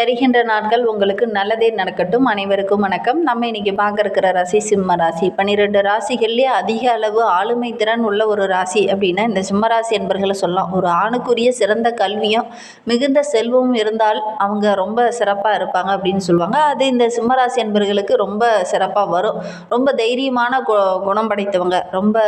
வருகின்ற நாட்கள் உங்களுக்கு நல்லதே நடக்கட்டும். அனைவருக்கும் வணக்கம். நம்ம இன்னைக்கு பார்க்க இருக்கிற ராசி சிம்ம ராசி. பன்னிரெண்டு ராசிகள்லேயே அதிக அளவு ஆளுமை திறன் உள்ள ஒரு ராசி அப்படின்னா இந்த சிம்ம ராசி என்பர்களை சொல்லலாம். ஒரு ஆணுக்குரிய சிறந்த கல்வியும் மிகுந்த செல்வமும் இருந்தால் அவங்க ரொம்ப சிறப்பாக இருப்பாங்க அப்படின்னு சொல்லுவாங்க. அது இந்த சிம்ம ராசி என்பர்களுக்கு ரொம்ப சிறப்பாக வரும். ரொம்ப தைரியமான கு குணம் படைத்தவங்க ரொம்ப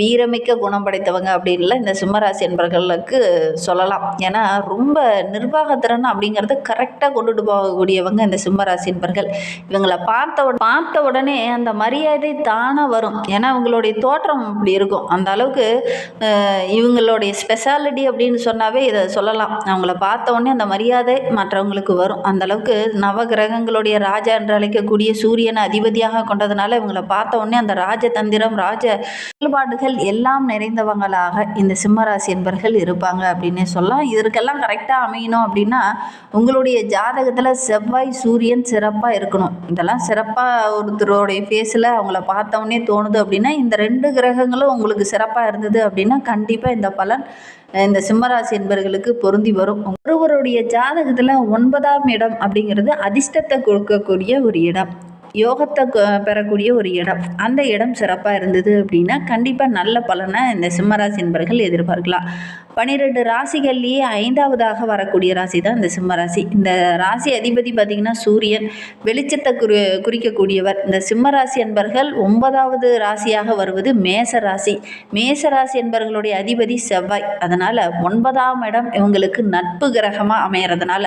வீரமிக்க குணம் படைத்தவங்க அப்படின்லாம் இந்த சிம்மராசி என்பர்களுக்கு சொல்லலாம். ஏன்னா ரொம்ப நிர்வாகத்திறன் அப்படிங்கிறது கரெக்டாக கொண்டுட்டு போகக்கூடியவங்க இந்த சிம்மராசி என்பர்கள். இவங்களை பார்த்த பார்த்த உடனே அந்த மரியாதை தானாக வரும். ஏன்னா அவங்களுடைய தோற்றம் அப்படி இருக்கும். அந்த அளவுக்கு இவங்களுடைய ஸ்பெஷாலிட்டி அப்படின்னு சொன்னாவே இதை சொல்லலாம். அவங்கள பார்த்த உடனே அந்த மரியாதை மற்றவங்களுக்கு வரும். அந்த அளவுக்கு நவ கிரகங்களுடைய ராஜா என்று அழைக்கக்கூடிய சூரியனை அதிபதியாக கொண்டதுனால இவங்களை பார்த்த உடனே அந்த ராஜதந்திரம் ராஜ செயல்பாடுகள் எல்லாம் நிறைந்தவங்களாக இந்த சிம்மராசி என்பர்கள் இருப்பாங்க அப்படின்னே சொல்லலாம். இதற்கெல்லாம் கரெக்டாக அமையணும் அப்படின்னா உங்களுடைய ஜாதகத்தில் செவ்வாய் சூரியன் சிறப்பாக இருக்கணும். இதெல்லாம் சிறப்பாக ஒருத்தருடைய ஃபேஸில் அவங்கள பார்த்தோன்னே தோணுது அப்படின்னா இந்த ரெண்டு கிரகங்களும் உங்களுக்கு சிறப்பாக இருந்தது அப்படின்னா கண்டிப்பாக இந்த பலன் இந்த சிம்மராசி என்பர்களுக்கு பொருந்தி வரும். ஒருவருடைய ஜாதகத்தில் ஒன்பதாம் இடம் அப்படிங்கிறது அதிர்ஷ்டத்தை கொடுக்கக்கூடிய ஒரு இடம். யோகத்தை பெறக்கூடிய ஒரு இடம். அந்த இடம் சிறப்பாக இருந்தது அப்படின்னா கண்டிப்பாக நல்ல பலனை இந்த சிம்மராசி என்பர்கள் எதிர்பார்க்கலாம். பன்னிரெண்டு ராசிகள்லேயே ஐந்தாவதாக வரக்கூடிய ராசி தான் இந்த சிம்மராசி இந்த ராசி அதிபதி பார்த்திங்கன்னா சூரியன் வெளிச்சத்தை குறி குறிக்கக்கூடியவர். இந்த சிம்மராசி என்பர்கள் ஒன்பதாவது ராசியாக வருவது மேச ராசி. மேச ராசி என்பர்களுடைய அதிபதி செவ்வாய். அதனால் ஒன்பதாம் இடம் இவங்களுக்கு நட்பு கிரகமாக அமையறதுனால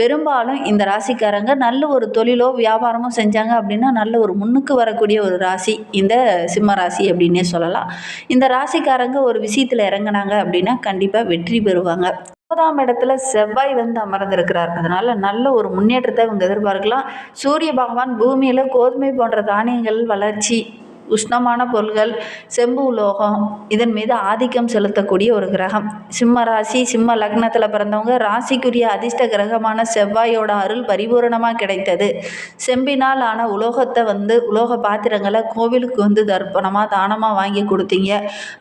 பெரும்பாலும் இந்த ராசிக்காரங்க நல்ல ஒரு தொழிலோ வியாபாரமோ செஞ்சாங்க அப்படின்னா நல்ல ஒரு முன்னுக்கு வரக்கூடிய ஒரு ராசி இந்த சிம்ம ராசி அப்படின்னே சொல்லலாம். இந்த ராசிக்காரங்க ஒரு விஷயத்தில் இறங்குனாங்க அப்படின்னா கண்டிப்பாக கண்டிப்பாக வெற்றி பெறுவாங்க. ஒன்பதாம் இடத்துல செவ்வாய் வந்து அமர்ந்திருக்கிறார். அதனால நல்ல ஒரு முன்னேற்றத்தை இவங்க எதிர்பார்க்கலாம். சூரிய பகவான் பூமியில் கோதுமை போன்ற தானியங்கள் வளர்ச்சி உஷ்ணமான பொருள்கள் செம்பு உலோகம் இதன் மீது ஆதிக்கம் செலுத்தக்கூடிய ஒரு கிரகம். சிம்ம ராசி சிம்ம லக்னத்தில் பிறந்தவங்க ராசிக்குரிய அதிர்ஷ்ட கிரகமான செவ்வாயோட அருள் பரிபூரணமாக கிடைத்தது. செம்பினால் ஆன உலோகத்தை வந்து உலோக பாத்திரங்களை கோவிலுக்கு வந்து தர்ப்பணமாக தானமாக வாங்கி கொடுத்தீங்க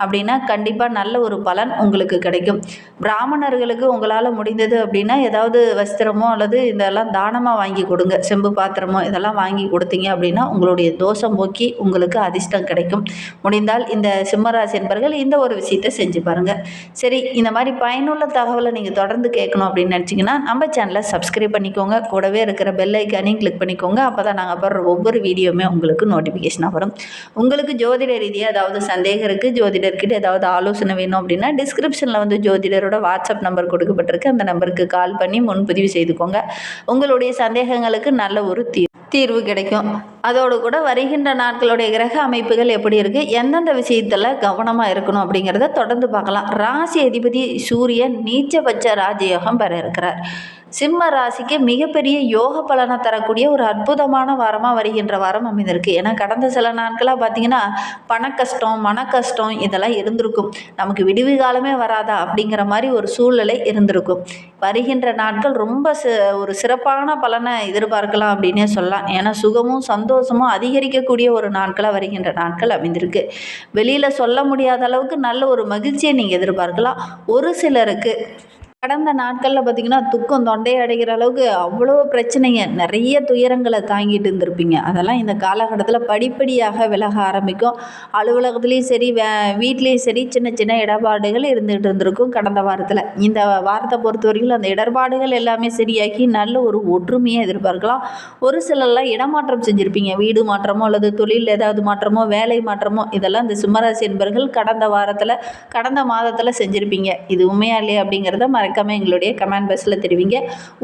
அப்படின்னா கண்டிப்பாக நல்ல ஒரு பலன் உங்களுக்கு கிடைக்கும். பிராமணர்களுக்கு உங்களால் முடிந்தது அப்படின்னா ஏதாவது வஸ்திரமோ அல்லது இதெல்லாம் தானமாக வாங்கி கொடுங்க. செம்பு பாத்திரமோ இதெல்லாம் வாங்கி கொடுத்தீங்க அப்படின்னா உங்களுடைய தோஷம் போக்கி உங்களுக்கு அதிர்ஷ்டம் கிடைக்கும். முடிந்தால் இந்த சிம்மராசி என்பர்கள் இந்த ஒரு விஷயத்தை செஞ்சு பாருங்கள் சரி இந்த மாதிரி பயனுள்ள தகவலை நீங்கள் தொடர்ந்து கேட்கணும் அப்படின்னு நினச்சிங்கன்னா நம்ம சேனலை சப்ஸ்கிரைப் பண்ணிக்கோங்க. கூடவே இருக்கிற பெல் ஐக்கானையும் கிளிக் பண்ணிக்கோங்க. அப்போ தான் நாங்கள் போடுற ஒவ்வொரு வீடியோவுமே உங்களுக்கு நோட்டிஃபிகேஷனாக வரும். உங்களுக்கு ஜோதிட ரீதியாக ஏதாவது சந்தேகம் இருக்குது ஜோதிடர்கிட்ட ஏதாவது ஆலோசனை வேணும் அப்படின்னா டிஸ்கிரிப்ஷனில் வந்து ஜோதிடரோட வாட்ஸ்அப் நம்பர் கொடுக்கப்பட்டிருக்கு. அந்த நம்பருக்கு கால் பண்ணி முன்பதிவு செய்துக்கோங்க. உங்களுடைய சந்தேகங்களுக்கு நல்ல ஒரு தீ தீர்வு கிடைக்கும். அதோடு கூட வருகின்ற நாட்களுடைய கிரக அமைப்புகள் எப்படி இருக்குது எந்தெந்த விஷயத்தில் கவனமாக இருக்கணும் அப்படிங்கிறத தொடர்ந்து பார்க்கலாம். ராசி அதிபதி சூரியன் நீச்சபட்ச ராஜயோகம் பெற இருக்கிறார். சிம்ம ராசிக்கு மிகப்பெரிய யோக பலனை தரக்கூடிய ஒரு அற்புதமான வாரமாக வருகின்ற வாரம் அமைந்திருக்கு. ஏன்னா கடந்த சில நாட்களாக பார்த்தீங்கன்னா பண கஷ்டம் மன கஷ்டம் இதெல்லாம் இருந்திருக்கும். நமக்கு விடுவி காலமே வராதா அப்படிங்கிற மாதிரி ஒரு சூழ்நிலை இருந்திருக்கும். வருகின்ற நாட்கள் ரொம்ப ஒரு சிறப்பான பலனை எதிர்பார்க்கலாம் அப்படின்னே சொல்லலாம். ஏன்னா சுகமும் சந்தோஷமும் அதிகரிக்கக்கூடிய ஒரு நாட்களாக வருகின்ற நாட்கள் அமைந்திருக்கு. வெளியில் சொல்ல முடியாத அளவுக்கு நல்ல ஒரு மகிழ்ச்சியை நீங்கள் எதிர்பார்க்கலாம். ஒரு சிலருக்கு கடந்த நாட்களில் பார்த்திங்கன்னா துக்கம் தொண்டை அடைகிற அளவுக்கு அவ்வளோ பிரச்சனைங்க. நிறைய துயரங்களை தாங்கிட்டு இருந்திருப்பீங்க. அதெல்லாம் இந்த காலகட்டத்தில் படிப்படியாக விலக ஆரம்பிக்கும். அலுவலகத்துலேயும் சரி வே வீட்லேயும் சரி சின்ன சின்ன இடர்பாடுகள் இருந்துகிட்டு இருந்திருக்கும் கடந்த வாரத்தில். இந்த வாரத்தை பொறுத்த வரைக்கும் அந்த இடர்பாடுகள் எல்லாமே சரியாகி நல்ல ஒரு ஒற்றுமையை எதிர்பார்க்கலாம். ஒரு சிலர்லாம் இடமாற்றம் செஞ்சுருப்பீங்க. வீடு மாற்றமோ அல்லது தொழில் ஏதாவது மாற்றமோ வேலை மாற்றமோ இதெல்லாம் இந்த சிம்மராசி என்பர்கள் கடந்த வாரத்தில் கடந்த மாதத்தில் செஞ்சுருப்பீங்க. இது உண்மையா இல்லையா அப்படிங்கிறத மறக்காமல் எங்களுடைய கமெண்ட் பாக்ஸில் தெரிவிங்க.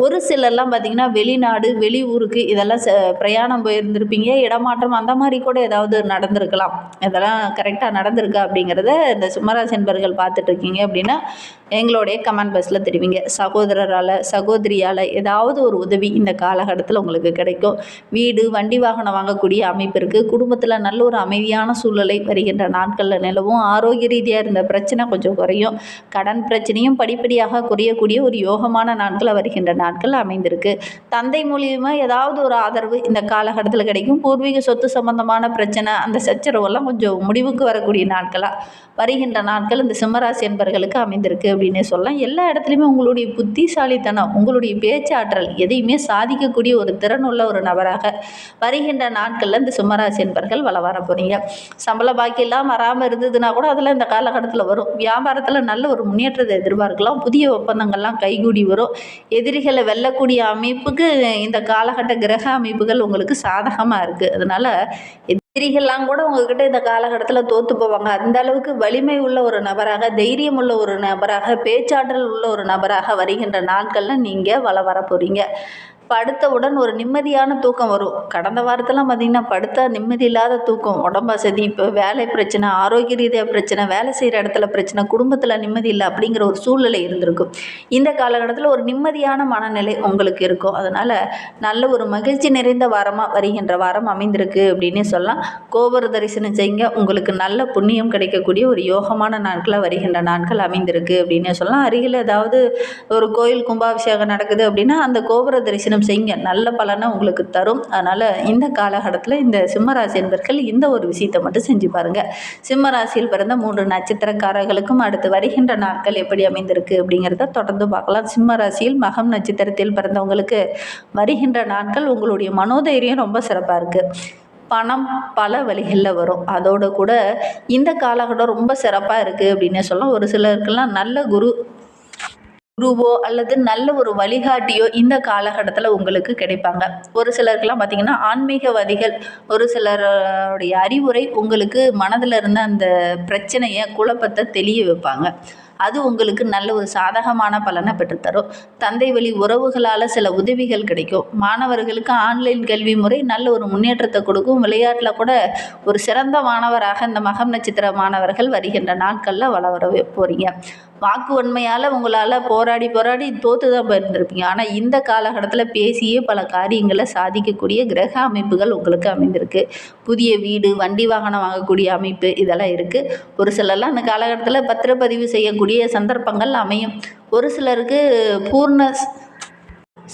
ஒரு சிலர்லாம் பார்த்தீங்கன்னா வெளிநாடு வெளி ஊருக்கு இதெல்லாம் ச பிரயாணம் போயிருந்திருப்பீங்க. இடமாற்றம் அந்த மாதிரி கூட ஏதாவது நடந்திருக்கலாம். இதெல்லாம் கரெக்டாக நடந்திருக்கா அப்படிங்கிறத இந்த சுமராசி என்பர்கள் பார்த்துட்டு இருக்கீங்க அப்படின்னா எங்களுடைய கமெண்ட் பாக்ஸில் தெரிவிங்க. சகோதரரால் சகோதரியால் ஏதாவது ஒரு உதவி இந்த காலகட்டத்தில் உங்களுக்கு கிடைக்கும். வீடு வண்டி வாகனம் வாங்கக்கூடிய அமைப்பு இருக்குது குடும்பத்தில் நல்ல ஒரு அமைதியான சூழ்நிலை வருகின்ற நாட்களில் நிலவும். ஆரோக்கிய ரீதியாக இருந்த பிரச்சனை கொஞ்சம் குறையும். கடன் பிரச்சனையும் படிப்படியாக குறை புரியக்கூடிய ஒரு யோகமான நாட்களாக வருகின்ற நாட்கள் அமைந்திருக்கு. தந்தை மூலியமாக ஏதாவது ஒரு ஆதரவு இந்த காலகட்டத்தில் கிடைக்கும். பூர்வீக சொத்து சம்பந்தமான பிரச்சனை அந்த சச்சரவெல்லாம் கொஞ்சம் முடிவுக்கு வரக்கூடிய நாட்களாக வருகின்ற நாட்கள் இந்த சிம்மராசி என்பர்களுக்கு அமைந்திருக்கு அப்படின்னே சொல்லலாம். எல்லா இடத்துலையுமே உங்களுடைய புத்திசாலித்தனம் உங்களுடைய பேச்சாற்றல் எதையுமே சாதிக்கக்கூடிய ஒரு திறனுள்ள ஒரு நபராக வருகின்ற நாட்களில் இந்த சிம்மராசி என்பர்கள் வள வர போகிறீங்க சம்பள பாக்கியெல்லாம் வராமல் இருந்ததுன்னா கூட அதெல்லாம் இந்த காலகட்டத்தில் வரும். வியாபாரத்தில் நல்ல ஒரு முன்னேற்றத்தை எதிர்பார்க்கலாம். புதிய ஒப்பந்தங்கள்லாம் கைகூடி வரும். எதிரிகளை வெல்லக்கூடிய அமைப்புக்கு இந்த காலகட்ட கிரக அமைப்புகள் உங்களுக்கு சாதகமாக இருக்குது அதனால் எதிரிகள்லாம் கூட உங்ககிட்ட இந்த காலகட்டத்தில் தோற்று போவாங்க. அந்த அளவுக்கு வலிமை உள்ள ஒரு நபராக தைரியம் உள்ள ஒரு நபராக பேச்சாற்றல் உள்ள ஒரு நபராக வருகின்ற நாட்களில் நீங்கள் வள வர போகிறீங்க படுத்தவுடன் ஒரு நிம்மதியான தூக்கம் வரும். கடந்த வாரத்தெல்லாம் பார்த்திங்கன்னா படுத்தா நிம்மதி இல்லாத தூக்கம். உடம்பு வசதி இப்போ வேலை பிரச்சனை ஆரோக்கிய ரீதியாக பிரச்சனை வேலை செய்கிற இடத்துல பிரச்சனை குடும்பத்தில் நிம்மதி இல்லை அப்படிங்கிற ஒரு சூழ்நிலை இருந்திருக்கும். இந்த காலகட்டத்தில் ஒரு நிம்மதியான மனநிலை உங்களுக்கு இருக்கும். அதனால் நல்ல ஒரு மகிழ்ச்சி நிறைந்த வாரமாக வருகின்ற வாரம் அமைந்திருக்கு அப்படின்னே சொல்லலாம். கோபுர தரிசனம் செய்யுங்க. உங்களுக்கு நல்ல புண்ணியம் கிடைக்கக்கூடிய ஒரு யோகமான நாட்களாக வருகின்ற நாட்கள் அமைந்திருக்கு அப்படின்னே சொல்லலாம். அருகில் ஏதாவது ஒரு கோயில் கும்பாபிஷேகம் நடக்குது அப்படின்னா அந்த கோபுர தரிசனம் செய்யுங்க. நல்ல பலனை உங்களுக்கு தரும். அதனால் இந்த காலகட்டத்தில் இந்த சிம்மராசி என்பர்கள் இந்த ஒரு விஷயத்தை மட்டும் செஞ்சு பாருங்கள் சிம்மராசியில் பிறந்த மூன்று நட்சத்திரக்காரர்களுக்கும் அடுத்து வருகின்ற நாட்கள் எப்படி அமைந்திருக்கு அப்படிங்கிறத தொடர்ந்து பார்க்கலாம். சிம்மராசியில் மகம் நட்சத்திரத்தில் பிறந்தவங்களுக்கு வருகின்ற நாட்கள் உங்களுடைய மனோதைரியம் ரொம்ப சிறப்பாக இருக்குது பணம் பல வழிகளில் வரும். அதோடு கூட இந்த காலகட்டம் ரொம்ப சிறப்பாக இருக்குது அப்படின்னு சொல்லலாம் ஒரு சிலருக்கெல்லாம் நல்ல குரு குருவோ அல்லது நல்ல ஒரு வழிகாட்டியோ இந்த காலகட்டத்தில் உங்களுக்கு கிடைப்பாங்க. ஒரு சிலருக்கெல்லாம் பார்த்திங்கன்னா ஆன்மீகவாதிகள் ஒரு சிலருடைய அறிவுரை உங்களுக்கு மனதில் இருந்த அந்த பிரச்சனையை குழப்பத்தை தெளிய வைப்பாங்க. அது உங்களுக்கு நல்ல ஒரு சாதகமான பலனை பெற்றுத்தரும். தந்தை வழி உறவுகளால் சில உதவிகள் கிடைக்கும். மாணவர்களுக்கு ஆன்லைன் கல்வி முறை நல்ல ஒரு முன்னேற்றத்தை கொடுக்கும். விளையாட்டில் கூட ஒரு சிறந்த மாணவராக இந்த மகம் நட்சத்திர மாணவர்கள் வருகின்ற நாட்களில் வளர போகிறீங்க வாக்குவன்மையால் உங்களால் போராடி போராடி தோற்று தான் போயிருந்திருப்பீங்க. ஆனால் இந்த காலகட்டத்தில் பேசியே பல காரியங்களை சாதிக்கக்கூடிய கிரக அமைப்புகள் உங்களுக்கு அமைந்திருக்கு. புதிய வீடு வண்டி வாகனம் வாங்கக்கூடிய அமைப்பு இதெல்லாம் இருக்குது ஒரு சிலர்லாம் அந்த காலகட்டத்தில் பத்திரப்பதிவு செய்யக்கூடிய சந்தர்ப்பங்கள் அமையும். ஒரு சிலருக்கு பூர்ண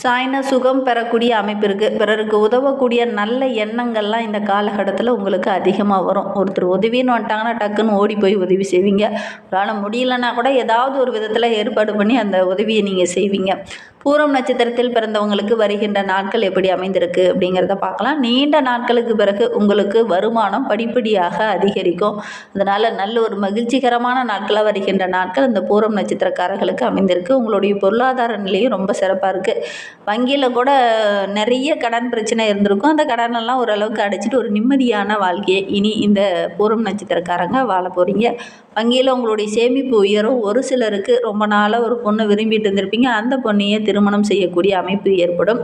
சாய்ன சுகம் பெறக்கூடிய அமைப்பு இருக்குது பிறருக்கு உதவக்கூடிய நல்ல எண்ணங்கள்லாம் இந்த காலகட்டத்தில் உங்களுக்கு அதிகமாக வரும். ஒருத்தர் உதவின்னு வந்துட்டாங்கன்னா டக்குன்னு ஓடி போய் உதவி செய்வீங்க. உங்களால் முடியலன்னா கூட ஏதாவது ஒரு விதத்தில் ஏற்பாடு பண்ணி அந்த உதவியை நீங்கள் செய்வீங்க. பூரம் நட்சத்திரத்தில் பிறந்தவங்களுக்கு வருகின்ற நாட்கள் எப்படி அமைந்திருக்கு அப்படிங்கிறத பார்க்கலாம். நீண்ட நாட்களுக்கு பிறகு உங்களுக்கு வருமானம் படிப்படியாக அதிகரிக்கும். அதனால் நல்ல ஒரு மகிழ்ச்சிகரமான நாட்களாக வருகின்ற நாட்கள் இந்த பூரம் நட்சத்திரக்காரர்களுக்கு அமைந்திருக்கு. உங்களுடைய பொருளாதார நிலையும் ரொம்ப சிறப்பாக இருக்குது வங்கியில் கூட நிறைய கடன் பிரச்சனை இருந்திருக்கும். அந்த கடனெல்லாம் ஓரளவுக்கு அடைச்சிட்டு ஒரு நிம்மதியான வாழ்க்கையை இனி இந்த பூரம் நட்சத்திரக்காரங்க வாழ போகிறீங்க வங்கியில் உங்களுடைய சேமிப்பு உயரும். ஒரு சிலருக்கு ரொம்ப நாளாக ஒரு பொண்ணை விரும்பிட்டு இருந்திருப்பீங்க. அந்த பொண்ணையே திருமணம் செய்யக்கூடிய அமைப்பு ஏற்படும்.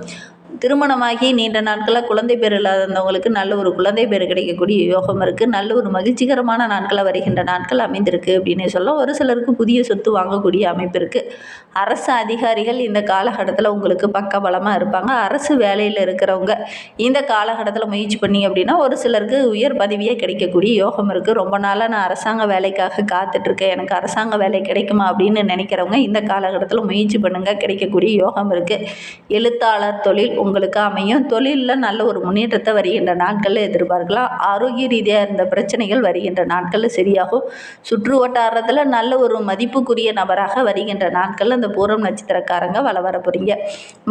திருமணமாகி நீண்ட நாட்களாக குழந்தை பேர் இல்லாதவங்களுக்கு நல்ல ஒரு குழந்தை பேர் கிடைக்கக்கூடிய யோகம் இருக்குது நல்ல ஒரு மகிழ்ச்சிகரமான நாட்களாக வருகின்ற நாட்கள் அமைந்திருக்கு அப்படின்னு சொல்ல ஒரு சிலருக்கு புதிய சொத்து வாங்கக்கூடிய அமைப்பு இருக்குது அரசு அதிகாரிகள் இந்த காலகட்டத்தில் உங்களுக்கு பக்கபலமாக இருப்பாங்க. அரசு வேலையில் இருக்கிறவங்க இந்த காலகட்டத்தில் முயற்சி பண்ணி அப்படின்னா ஒரு சிலருக்கு உயர் பதவியே கிடைக்கக்கூடிய யோகம் இருக்குது ரொம்ப நாளாக நான் அரசாங்க வேலைக்காக காத்துட்ருக்கேன். எனக்கு அரசாங்க வேலை கிடைக்குமா அப்படின்னு நினைக்கிறவங்க இந்த காலகட்டத்தில் முயற்சி பண்ணுங்கள் கிடைக்கக்கூடிய யோகம் இருக்குது எழுத்தாளர் தொழில் உங்களுக்கு அமையும். தொழிலில் நல்ல ஒரு முன்னேற்றத்தை வருகின்ற நாட்களில் எதிர்பார்க்கலாம். ஆரோக்கிய ரீதியாக இருந்த பிரச்சனைகள் வருகின்ற நாட்களில் சரியாகும். சுற்று வட்டாரத்தில் நல்ல ஒரு மதிப்புக்குரிய நபராக வருகின்ற நாட்களில் அந்த பூரம் நட்சத்திரக்காரங்க வள வர போகிறீங்க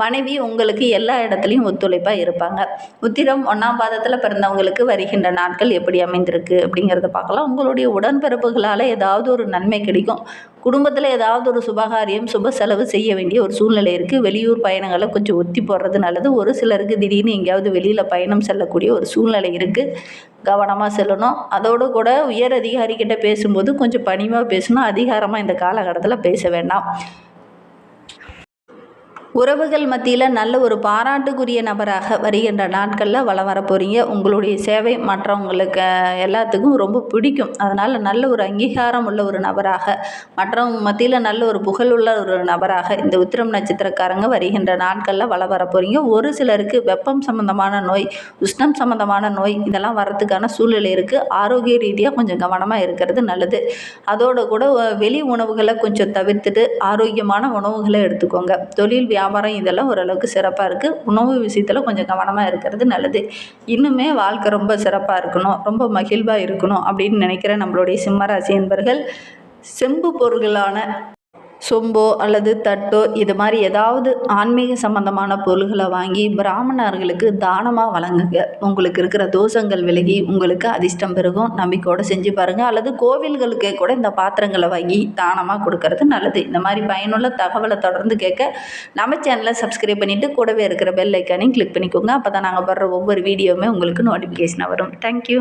மனைவி உங்களுக்கு எல்லா இடத்துலையும் ஒத்துழைப்பாக இருப்பாங்க. உத்திரம் ஒன்றாம் பாதத்தில் பிறந்தவங்களுக்கு வருகின்ற நாட்கள் எப்படி அமைந்திருக்கு அப்படிங்கிறத பார்க்கலாம். உங்களுடைய உடன்பிறப்புகளால் ஏதாவது ஒரு நன்மை கிடைக்கும். குடும்பத்தில் ஏதாவது ஒரு சுபகாரியம் சுப செலவு செய்ய வேண்டிய ஒரு சூழ்நிலை இருக்குது வெளியூர் பயணங்களை கொஞ்சம் ஒத்தி போடுறது நல்லது. ஒரு சிலருக்கு திடீர்னு எங்கேயாவது வெளியில் பயணம் செல்லக்கூடிய ஒரு சூழ்நிலை இருக்குது கவனமாக செல்லணும். அதோடு கூட உயர் அதிகாரிக்கிட்ட பேசும்போது கொஞ்சம் பணிவாக பேசணும் அதிகாரமாக இந்த காலகட்டத்தில் பேச வேண்டாம். உறவுகள் மத்தியில் நல்ல ஒரு பாராட்டுக்குரிய நபராக வருகின்ற நாட்களில் வளம் வர போகிறீங்க உங்களுடைய சேவை மற்றவங்களுக்கு எல்லாத்துக்கும் ரொம்ப பிடிக்கும். அதனால் நல்ல ஒரு அங்கீகாரம் உள்ள ஒரு நபராக மற்றவங்க மத்தியில் நல்ல ஒரு புகழ் உள்ள ஒரு நபராக இந்த உத்திரம் நட்சத்திரக்காரங்க வருகின்ற நாட்களில் வளம் வர போகிறீங்க ஒரு சிலருக்கு வெப்பம் சம்மந்தமான நோய் உஷ்ணம் சம்மந்தமான நோய் இதெல்லாம் வரத்துக்கான சூழ்நிலை இருக்குது ஆரோக்கிய ரீதியாக கொஞ்சம் கவனமாக இருக்கிறது நல்லது. அதோடு கூட வெளி உணவுகளை கொஞ்சம் தவிர்த்துட்டு ஆரோக்கியமான உணவுகளை எடுத்துக்கோங்க. தொழில் வியாபாரம் இதெல்லாம் ஓரளவுக்கு சிறப்பாக இருக்குது உணவு விஷயத்தில் கொஞ்சம் கவனமாக இருக்கிறது நல்லது. இன்னுமே வாழ்க்கை ரொம்ப சிறப்பாக இருக்கணும். ரொம்ப மகிழ்வாக இருக்கணும் அப்படின்னு நினைக்கிற நம்மளுடைய சிம்மராசி என்பர்கள் செம்பு பொருள்களான சொம்போ அல்லது தட்டோ இது மாதிரி ஏதாவது ஆன்மீக சம்பந்தமான பொருள்களை வாங்கி பிராமணர்களுக்கு தானமாக வழங்குங்க. உங்களுக்கு இருக்கிற தோஷங்கள் விலகி உங்களுக்கு அதிர்ஷ்டம் பெருகும் நம்பிக்கையோடு செஞ்சு பாருங்கள் அல்லது கோவில்களுக்கே கூட இந்த பாத்திரங்களை வாங்கி தானமாக கொடுக்கறது நல்லது. இந்த மாதிரி பயனுள்ள தகவலை தொடர்ந்து கேட்க நம்ம சேனலை சப்ஸ்கிரைப் பண்ணிவிட்டு கூடவே இருக்கிற பெல் ஐக்கானையும் கிளிக் பண்ணிக்கோங்க. அப்போ தான் நாங்கள் வர்ற ஒவ்வொரு வீடியோவுமே உங்களுக்கு நோட்டிஃபிகேஷனாக வரும். தேங்க்யூ